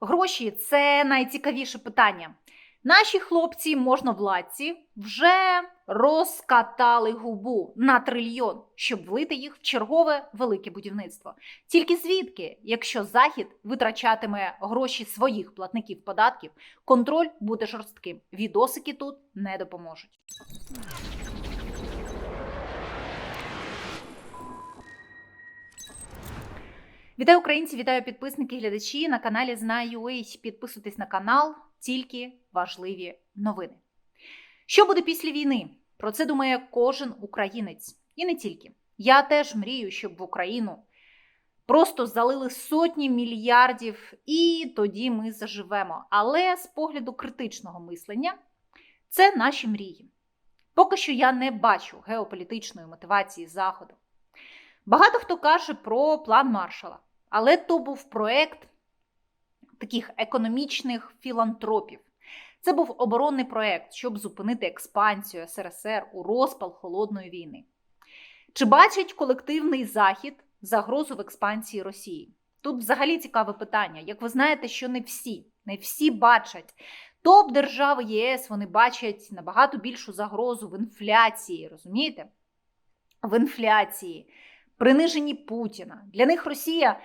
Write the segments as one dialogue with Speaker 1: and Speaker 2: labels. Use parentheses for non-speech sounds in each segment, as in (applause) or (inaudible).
Speaker 1: Гроші це найцікавіше питання. Наші хлопці, можновладці, вже розкатали губу на трильйон, щоб влити їх в чергове велике будівництво. Тільки звідки, якщо Захід витрачатиме гроші своїх платників податків, контроль буде жорстким. Відосики тут не допоможуть. Вітаю українці, вітаю підписники, глядачі на каналі Знаю.ua. Підписуйтесь на канал, тільки важливі новини. Що буде після війни? Про це думає кожен українець. І не тільки. Я теж мрію, щоб в Україну просто залили сотні мільярдів, і тоді ми заживемо. Але з погляду критичного мислення, це наші мрії. Поки що я не бачу геополітичної мотивації Заходу. Багато хто каже про план Маршала, але то був проект таких економічних філантропів. Це був оборонний проект, щоб зупинити експансію СРСР у розпал холодної війни. Чи бачить колективний захід загрозу в експансії Росії? Тут взагалі цікаве питання. Як ви знаєте, що не всі, не всі бачать. Топ держави ЄС вони бачать набагато більшу загрозу в інфляції, розумієте? В інфляції, приниженні Путіна. Для них Росія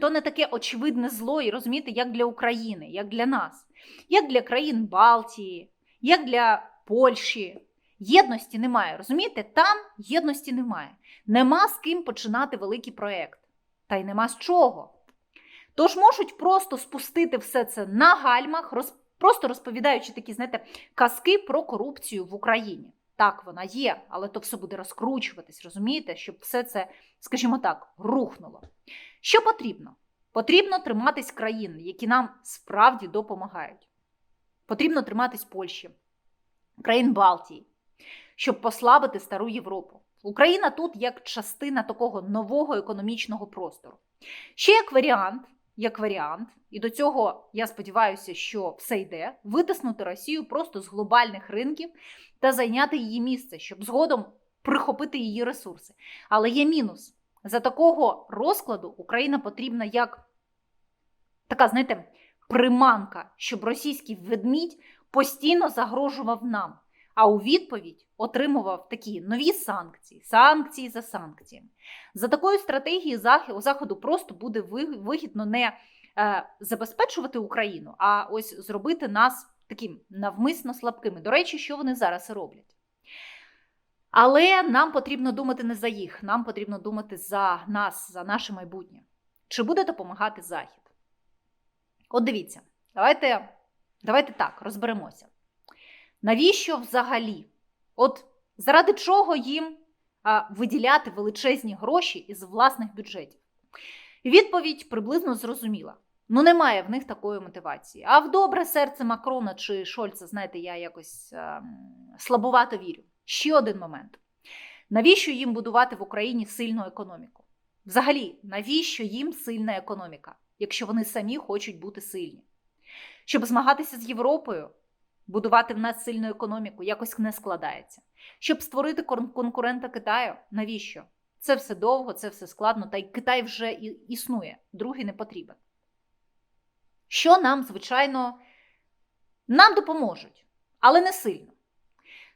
Speaker 1: то не таке очевидне зло, і розумієте, як для України, як для нас, як для країн Балтії, як для Польщі. Єдності немає. Розумієте? Там єдності немає. Нема з ким починати великий проєкт. Та й нема з чого. Тож можуть просто спустити все це на гальмах, роз... просто розповідаючи такі, знаєте, казки про корупцію в Україні. Так, вона є, але то все буде розкручуватись, розумієте, щоб все це, скажімо так, рухнуло. Що потрібно? Потрібно триматись країн, які нам справді допомагають. Потрібно триматись Польщі, країн Балтії, щоб послабити стару Європу. Україна тут як частина такого нового економічного простору. Ще як варіант, як варіант, і до цього я сподіваюся, що все йде, витиснути Росію просто з глобальних ринків та зайняти її місце, щоб згодом прихопити її ресурси. Але є мінус. За такого розкладу Україна потрібна як така, знаєте, приманка, щоб російський ведмідь постійно загрожував нам, а у відповідь отримував такі нові санкції, санкції за санкціями. За такою стратегією Заходу просто буде вигідно не е, забезпечувати Україну, а ось зробити нас таким навмисно слабкими. До речі, що вони зараз роблять. Але нам потрібно думати не за їх, нам потрібно думати за нас, за наше майбутнє. Чи буде допомагати Захід? От дивіться, давайте, давайте так розберемося. Навіщо взагалі? От заради чого їм виділяти величезні гроші із власних бюджетів? Відповідь приблизно зрозуміла. Ну, немає в них такої мотивації. А в добре серце Макрона чи Шольца, знаєте, я якось а, слабувато вірю. Ще один момент. Навіщо їм будувати в Україні сильну економіку? Взагалі, навіщо їм сильна економіка, якщо вони самі хочуть бути сильні? Щоб змагатися з Європою, будувати в нас сильну економіку якось не складається. Щоб створити конкурента Китаю, навіщо? Це все довго, це все складно, та й Китай вже існує, другий не потрібен. Що нам, звичайно, нам допоможуть, але не сильно.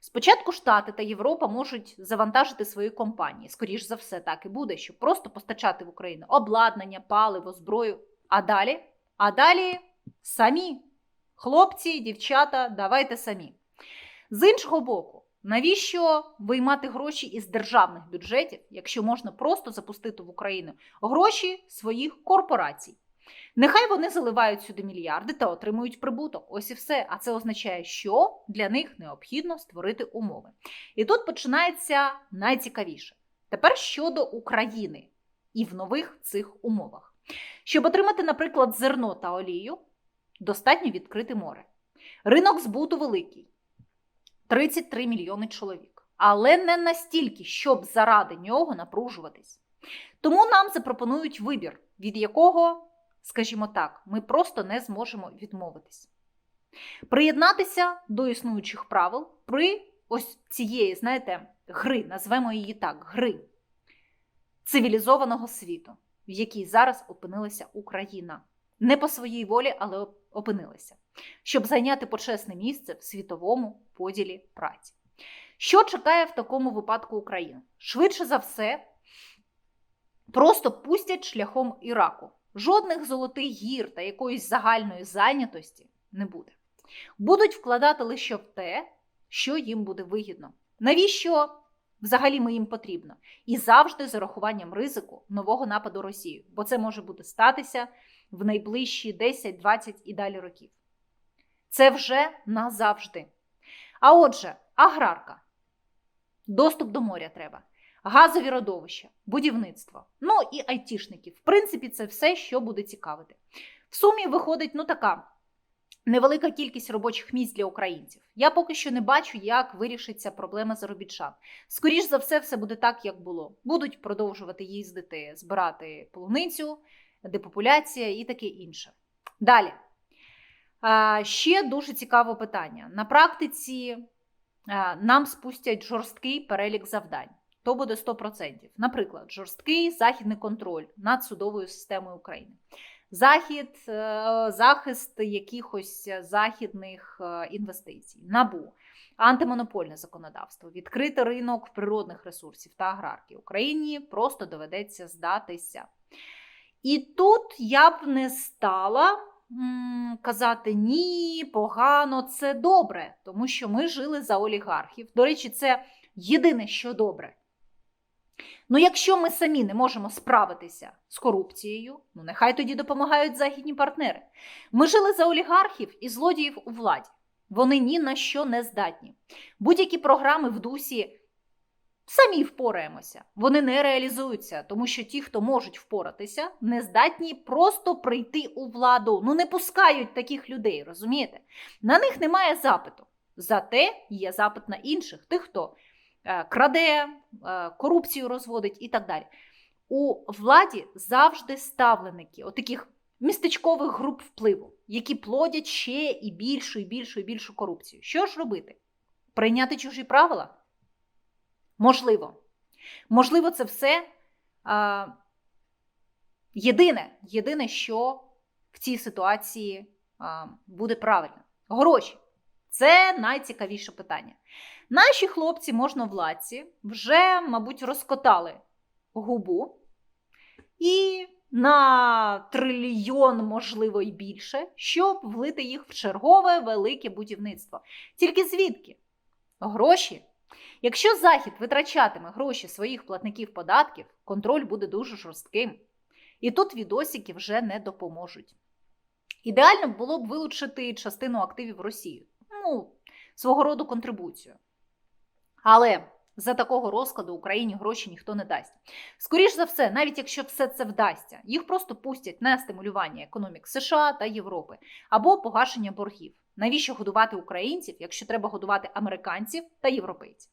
Speaker 1: Спочатку Штати та Європа можуть завантажити свої компанії. Скоріш за все, так і буде, щоб просто постачати в Україну обладнання, паливо, зброю. А далі? А далі самі. Хлопці, дівчата, давайте самі. З іншого боку, навіщо виймати гроші із державних бюджетів, якщо можна просто запустити в Україну гроші своїх корпорацій? Нехай вони заливають сюди мільярди та отримують прибуток. Ось і все. А це означає, що для них необхідно створити умови. І тут починається найцікавіше. Тепер щодо України і в нових цих умовах. Щоб отримати, наприклад, зерно та олію, достатньо відкрити море. Ринок збуту великий 33 мільйони чоловік. Але не настільки, щоб заради нього напружуватись. Тому нам запропонують вибір, від якого скажімо так, ми просто не зможемо відмовитись. Приєднатися до існуючих правил при ось цієї, знаєте, гри, назвемо її так, гри цивілізованого світу, в якій зараз опинилася Україна. не по своїй волі, але оп- опинилися, щоб зайняти почесне місце в світовому поділі праці. Що чекає в такому випадку Україну? Швидше за все, просто пустять шляхом Іраку. Жодних золотих гір та якоїсь загальної зайнятості не буде. Будуть вкладати лише в те, що їм буде вигідно. Навіщо взагалі ми їм потрібно? І завжди з урахуванням ризику нового нападу Росії, бо це може бути статися в найближчі 10, 20 і далі років. Це вже назавжди. А отже, аграрка, доступ до моря треба, газові родовища, будівництво, ну і айтішників. В принципі, це все, що буде цікавити. В сумі виходить, ну така невелика кількість робочих місць для українців. Я поки що не бачу, як вирішиться проблема заробітчан. Скоріш за все, все буде так, як було. Будуть продовжувати їздити, збирати полуницю, депопуляція і таке інше. Далі. Ще дуже цікаве питання. На практиці нам спустять жорсткий перелік завдань. То буде 100%. Наприклад, жорсткий західний контроль над судовою системою України. Захід, е, захист якихось західних е, інвестицій, набу, антимонопольне законодавство, відкритий ринок природних ресурсів та аграрки. Україні просто доведеться здатися. І тут я б не стала казати ні, погано, це добре, тому що ми жили за олігархів. До речі, це єдине, що добре. Ну, якщо ми самі не можемо справитися з корупцією, ну нехай тоді допомагають західні партнери. Ми жили за олігархів і злодіїв у владі. Вони ні на що не здатні. Будь-які програми в дусі самі впораємося. Вони не реалізуються, тому що ті, хто можуть впоратися, не здатні просто прийти у владу. Ну не пускають таких людей, розумієте? На них немає запиту. Зате є запит на інших, тих, хто краде, е, корупцію розводить і так далі. У владі завжди ставленики отаких містечкових груп впливу, які плодять ще і більшу, і більшу, і більшу корупцію. Що ж робити? Прийняти чужі правила? Можливо. Можливо, це все а, єдине, єдине, що в цій ситуації а, буде правильно. Гроші. Це найцікавіше питання. Наші хлопці, можновладці, вже, мабуть, розкотали губу і на трильйон, можливо, і більше, щоб влити їх в чергове велике будівництво. Тільки звідки? Гроші. Якщо Захід витрачатиме гроші своїх платників податків, контроль буде дуже жорстким. І тут відосики вже не допоможуть. Ідеально було б вилучити частину активів Росії, ну, свого роду контрибуцію. Але за такого розкладу Україні гроші ніхто не дасть. Скоріш за все, навіть якщо все це вдасться, їх просто пустять на стимулювання економік США та Європи або погашення боргів. Навіщо годувати українців, якщо треба годувати американців та європейців?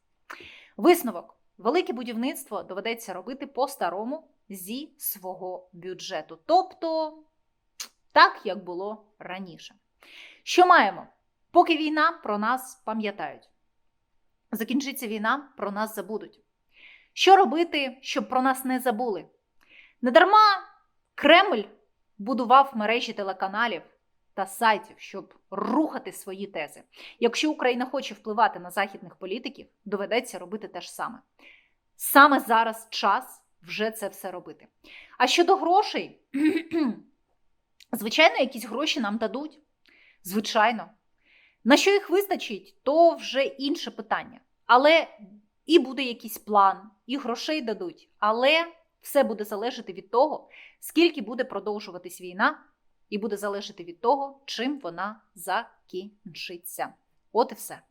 Speaker 1: Висновок: велике будівництво доведеться робити по-старому зі свого бюджету. Тобто так, як було раніше. Що маємо? Поки війна про нас пам'ятають. Закінчиться війна, про нас забудуть. Що робити, щоб про нас не забули? Недарма Кремль будував мережі телеканалів та сайтів, щоб рухати свої тези. Якщо Україна хоче впливати на західних політиків, доведеться робити те ж саме. Саме зараз час вже це все робити. А щодо грошей, (clears throat) звичайно, якісь гроші нам дадуть. Звичайно. На що їх вистачить, то вже інше питання. Але і буде якийсь план, і грошей дадуть. Але все буде залежати від того, скільки буде продовжуватись війна, і буде залежати від того, чим вона закінчиться. От і все.